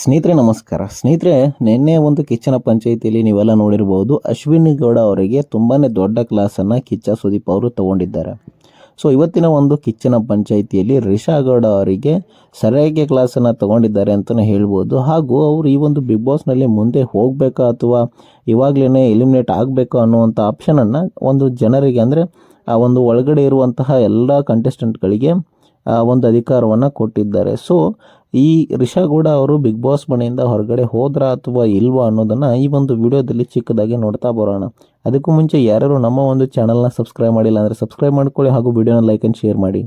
ಸ್ನೇಹಿತರೆ, ನಮಸ್ಕಾರ. ಸ್ನೇಹಿತರೆ, ನಿನ್ನೆ ಒಂದು ಕಿಚ್ಚನ ಪಂಚಾಯಿತಿಯಲ್ಲಿ ನೀವೆಲ್ಲ ನೋಡಿರ್ಬೋದು, ಅಶ್ವಿನಿ ಗೌಡ ಅವರಿಗೆ ತುಂಬಾ ದೊಡ್ಡ ಕ್ಲಾಸನ್ನು ಕಿಚ್ಚ ಸುದೀಪ್ ಅವರು ತಗೊಂಡಿದ್ದಾರೆ. ಸೊ ಇವತ್ತಿನ ಒಂದು ಕಿಚ್ಚನ ಪಂಚಾಯಿತಿಯಲ್ಲಿ ರಿಷಾ ಗೌಡ ಅವರಿಗೆ ಸರಿಯಾಗಿ ಕ್ಲಾಸನ್ನು ತಗೊಂಡಿದ್ದಾರೆ ಅಂತಲೇ ಹೇಳ್ಬೋದು. ಹಾಗೂ ಅವರು ಈ ಒಂದು ಬಿಗ್ ಬಾಸ್ನಲ್ಲಿ ಮುಂದೆ ಹೋಗಬೇಕಾ ಅಥವಾ ಇವಾಗಲೇ ಎಲಿಮಿನೇಟ್ ಆಗಬೇಕಾ ಅನ್ನುವಂಥ ಆಪ್ಷನನ್ನು ಒಂದು ಜನರಿಗೆ ಅಂದರೆ, ಆ ಒಂದು ಒಳಗಡೆ ಇರುವಂತಹ ಎಲ್ಲ ಕಂಟೆಸ್ಟೆಂಟ್ಗಳಿಗೆ ಒಂದು ಅಧಿಕಾರವನ್ನು ಕೊಟ್ಟಿದ್ದಾರೆ. ಸೊ ಈ ರಿಷಾ ಗೌಡ ಅವರು ಬಿಗ್ ಬಾಸ್ ಮನೆಯಿಂದ ಹೊರಗಡೆ ಹೋದ್ರ ಅಥವಾ ಇಲ್ವಾ ಅನ್ನೋದನ್ನು ಈ ಒಂದು ವಿಡಿಯೋದಲ್ಲಿ ಚಿಕ್ಕದಾಗಿ ನೋಡ್ತಾ ಬರೋಣ. ಅದಕ್ಕೂ ಮುಂಚೆ ಯಾರ್ಯಾರು ನಮ್ಮ ಒಂದು ಚಾನಲ್ನ ಸಬ್ಸ್ಕ್ರೈಬ್ ಮಾಡಿಲ್ಲ ಅಂದರೆ ಸಬ್ಸ್ಕ್ರೈಬ್ ಮಾಡ್ಕೊಳ್ಳಿ ಹಾಗೂ ವಿಡಿಯೋನ ಲೈಕ್ ಆ್ಯಂಡ್ ಶೇರ್ ಮಾಡಿ.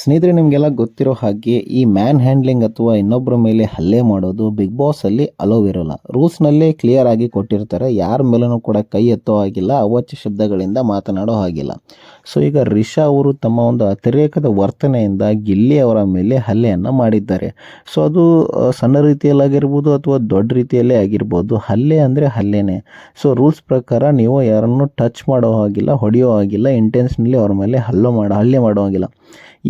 ಸ್ನೇಹಿತರೆ, ನಿಮಗೆಲ್ಲ ಗೊತ್ತಿರೋ ಹಾಗೆ ಈ ಮ್ಯಾನ್ ಹ್ಯಾಂಡ್ಲಿಂಗ್ ಅಥವಾ ಇನ್ನೊಬ್ಬರ ಮೇಲೆ ಹಲ್ಲೆ ಮಾಡೋದು ಬಿಗ್ ಬಾಸಲ್ಲಿ ಅಲೋವ್ ಇರೋಲ್ಲ. ರೂಲ್ಸ್ನಲ್ಲೇ ಕ್ಲಿಯರ್ ಆಗಿ ಕೊಟ್ಟಿರ್ತಾರೆ. ಯಾರ ಮೇಲೂ ಕೂಡ ಕೈ ಎತ್ತೋ ಹಾಗಿಲ್ಲ, ಅವಾಚ್ಯ ಶಬ್ದಗಳಿಂದ ಮಾತನಾಡೋ ಹಾಗಿಲ್ಲ. ಸೊ ಈಗ ರಿಷಾ ಅವರು ತಮ್ಮ ಒಂದು ಅತಿರೇಕದ ವರ್ತನೆಯಿಂದ ಗಿಲ್ಲಿ ಅವರ ಮೇಲೆ ಹಲ್ಲೆಯನ್ನು ಮಾಡಿದ್ದಾರೆ. ಸೊ ಅದು ಸಣ್ಣ ರೀತಿಯಲ್ಲಾಗಿರ್ಬೋದು ಅಥವಾ ದೊಡ್ಡ ರೀತಿಯಲ್ಲೇ ಆಗಿರ್ಬೋದು, ಹಲ್ಲೆ ಅಂದರೆ ಹಲ್ಲೆನೇ. ಸೊ ರೂಲ್ಸ್ ಪ್ರಕಾರ ನೀವು ಯಾರನ್ನು ಟಚ್ ಮಾಡೋ ಹಾಗಿಲ್ಲ, ಹೊಡೆಯೋ ಹಾಗಿಲ್ಲ ಇಂಟೆನ್ಸ್ನಲ್ಲಿ ಅವ್ರ ಮೇಲೆ ಹಲ್ಲೆ ಮಾಡೋ ಹಲ್ಲೆ ಮಾಡೋ ಹಾಗಿಲ್ಲ.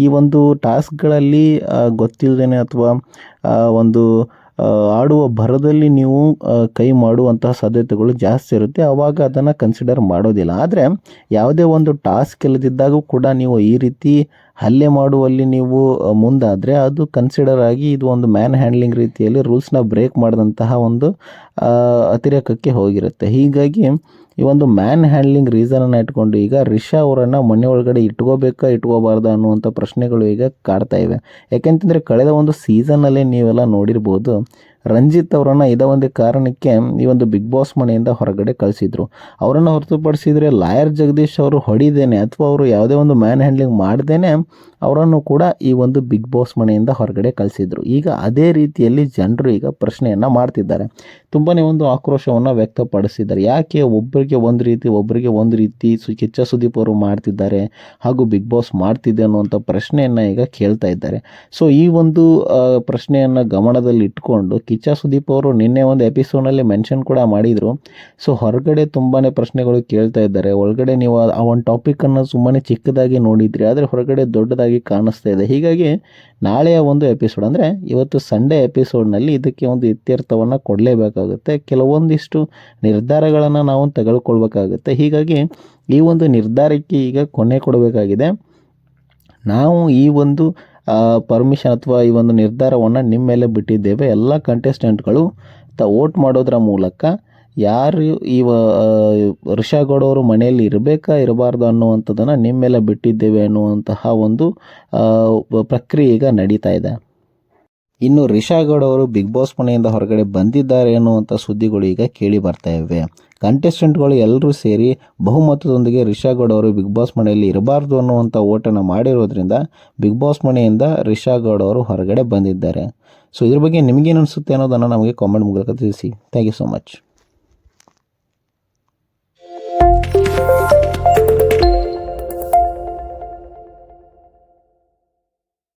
ಈ ಒಂದು ಟಾಸ್ಕ್ಗಳಲ್ಲಿ ಗೊತ್ತಿಲ್ಲದೇನೆ ಅಥವಾ ಒಂದು ಆಡುವ ಭರದಲ್ಲಿ ನೀವು ಕೈ ಮಾಡುವಂತಹ ಸಾಧ್ಯತೆಗಳು ಜಾಸ್ತಿ ಇರುತ್ತೆ. ಆವಾಗ ಅದನ್ನು ಕನ್ಸಿಡರ್ ಮಾಡೋದಿಲ್ಲ. ಆದರೆ ಯಾವುದೇ ಒಂದು ಟಾಸ್ಕ್ ಇಲ್ಲದಿದ್ದಾಗೂ ಕೂಡ ನೀವು ಈ ರೀತಿ ಹಲ್ಲೆ ಮಾಡುವಲ್ಲಿ ನೀವು ಮುಂದಾದರೆ ಅದು ಕನ್ಸಿಡರ್ ಆಗಿ ಇದು ಒಂದು ಮ್ಯಾನ್ ಹ್ಯಾಂಡ್ಲಿಂಗ್ ರೀತಿಯಲ್ಲಿ ರೂಲ್ಸ್ನ ಬ್ರೇಕ್ ಮಾಡಿದಂತಹ ಒಂದು ಅತಿರೇಕಕ್ಕೆ ಹೋಗಿರುತ್ತೆ. ಹೀಗಾಗಿ ಈ ಒಂದು ಮ್ಯಾನ್ ಹ್ಯಾಂಡ್ಲಿಂಗ್ ರೀಸನನ್ನು ಇಟ್ಕೊಂಡು ಈಗ ರಿಷಾ ಅವರನ್ನು ಮನೆ ಒಳಗಡೆ ಇಟ್ಕೋಬೇಕಾ, ಇಟ್ಕೋಬಾರ್ದಾ ಅನ್ನುವಂಥ ಪ್ರಶ್ನೆಗಳು ಈಗ ಕಾಡ್ತಾ ಇವೆ. ಯಾಕೆಂತಂದರೆ ಕಳೆದ ಒಂದು ಸೀಸನ್ನಲ್ಲೇ ನೀವೆಲ್ಲ ನೋಡಿರ್ಬೋದು ರಂಜಿತ್ ಅವರನ್ನು ಇದೇ ಒಂದು ಕಾರಣಕ್ಕೆ ಈ ಒಂದು ಬಿಗ್ ಬಾಸ್ ಮನೆಯಿಂದ ಹೊರಗಡೆ ಕಳಿಸಿದ್ರು. ಅವರನ್ನು ಹೊರತುಪಡಿಸಿದರೆ ಲಾಯರ್ ಜಗದೀಶ್ ಅವರು ಹೊಡಿದೇನೆ ಅಥವಾ ಅವರು ಯಾವುದೇ ಒಂದು ಮ್ಯಾನ್ ಹ್ಯಾಂಡ್ಲಿಂಗ್ ಮಾಡ್ದೇನೆ ಅವರನ್ನು ಕೂಡ ಈ ಒಂದು ಬಿಗ್ ಬಾಸ್ ಮನೆಯಿಂದ ಹೊರಗಡೆ ಕಳಿಸಿದ್ರು. ಈಗ ಅದೇ ರೀತಿಯಲ್ಲಿ ಜನರು ಈಗ ಪ್ರಶ್ನೆಯನ್ನು ಮಾಡ್ತಿದ್ದಾರೆ. ತುಂಬಾ ಒಂದು ಆಕ್ರೋಶವನ್ನು ವ್ಯಕ್ತಪಡಿಸಿದ್ದಾರೆ. ಯಾಕೆ ಒಬ್ಬರಿಗೆ ಒಂದು ರೀತಿ ಒಬ್ಬರಿಗೆ ಒಂದು ರೀತಿ ಸು, ಕಿಚ್ಚ ಸುದೀಪ್ ಅವರು ಮಾಡ್ತಿದ್ದಾರೆ ಹಾಗೂ ಬಿಗ್ ಬಾಸ್ ಮಾಡ್ತಿದ್ದೆ ಅನ್ನುವಂಥ ಪ್ರಶ್ನೆಯನ್ನು ಈಗ ಕೇಳ್ತಾ ಇದ್ದಾರೆ. ಸೊ ಈ ಒಂದು ಪ್ರಶ್ನೆಯನ್ನು ಗಮನದಲ್ಲಿ ಇಟ್ಕೊಂಡು ಕಿಚ್ಚ ಸುದೀಪ್ ಅವರು ನಿನ್ನೆ ಒಂದು ಎಪಿಸೋಡ್ನಲ್ಲಿ ಮೆನ್ಷನ್ ಕೂಡ ಮಾಡಿದರು. ಸೊ ಹೊರಗಡೆ ತುಂಬಾ ಪ್ರಶ್ನೆಗಳು ಕೇಳ್ತಾ ಇದ್ದಾರೆ. ಒಳಗಡೆ ನೀವು ಆ- ಒಂದು ಟಾಪಿಕನ್ನು ಸುಮ್ಮನೆ ಚಿಕ್ಕದಾಗಿ ನೋಡಿದ್ರಿ, ಆದರೆ ಹೊರಗಡೆ ದೊಡ್ಡದಾಗಿ ಕಾಣಿಸ್ತಾ ಇದೆ. ಹೀಗಾಗಿ ನಾಳೆಯ ಒಂದು ಎಪಿಸೋಡ್ ಅಂದರೆ ಇವತ್ತು ಸಂಡೇ ಎಪಿಸೋಡ್ನಲ್ಲಿ ಇದಕ್ಕೆ ಒಂದು ಇತ್ಯರ್ಥವನ್ನು ಕೊಡಲೇಬೇಕಾಗುತ್ತೆ. ಕೆಲವೊಂದಿಷ್ಟು ನಿರ್ಧಾರಗಳನ್ನು ನಾವು ತೆಗೆದುಕೊಳ್ಬೇಕಾಗುತ್ತೆ. ಹೀಗಾಗಿ ಈ ಒಂದು ನಿರ್ಧಾರಕ್ಕೆ ಈಗ ಕೊನೆ ಕೊಡಬೇಕಾಗಿದೆ. ನಾವು ಈ ಒಂದು ಪರ್ಮಿಷನ್ ಅಥವಾ ಈ ಒಂದು ನಿರ್ಧಾರವನ್ನು ನಿಮ್ಮ ಮೇಲೆ ಬಿಟ್ಟಿದ್ದೇವೆ. ಎಲ್ಲ ಕಂಟೆಸ್ಟೆಂಟ್ಗಳು ತ ವೋಟ್ ಮಾಡೋದ್ರ ಮೂಲಕ ಯಾರು ಈ ಅವರು ಮನೆಯಲ್ಲಿ ಇರಬೇಕಾ ಇರಬಾರ್ದು ಅನ್ನುವಂಥದ್ದನ್ನು ನಿಮ್ಮ ಮೇಲೆ ಬಿಟ್ಟಿದ್ದೇವೆ ಅನ್ನುವಂತಹ ಒಂದು ಪ್ರಕ್ರಿಯೆ ಈಗ ನಡೀತಾ ಇದೆ. ಇನ್ನು ರಿಷಾ ಗೌಡ ಅವರು ಬಿಗ್ ಬಾಸ್ ಮನೆಯಿಂದ ಹೊರಗಡೆ ಬಂದಿದ್ದಾರೆ ಅನ್ನುವಂಥ ಸುದ್ದಿಗಳು ಈಗ ಕೇಳಿ ಬರ್ತಾ ಇವೆ. ಕಂಟೆಸ್ಟೆಂಟ್ಗಳು ಎಲ್ಲರೂ ಸೇರಿ ಬಹುಮತದೊಂದಿಗೆ ರಿಷಾ ಗೌಡ ಅವರು ಬಿಗ್ ಬಾಸ್ ಮನೆಯಲ್ಲಿ ಇರಬಾರ್ದು ಅನ್ನುವಂಥ ಓಟನ್ನು ಮಾಡಿರೋದ್ರಿಂದ ಬಿಗ್ ಬಾಸ್ ಮನೆಯಿಂದ ರಿಷಾ ಗೌಡ ಅವರು ಹೊರಗಡೆ ಬಂದಿದ್ದಾರೆ. ಸೊ ಇದ್ರ ಬಗ್ಗೆ ನಿಮಗೇನು ಅನಿಸುತ್ತೆ ಅನ್ನೋದನ್ನು ನಮಗೆ ಕಾಮೆಂಟ್ ಮೂಲಕ ತಿಳಿಸಿ. Thank you so much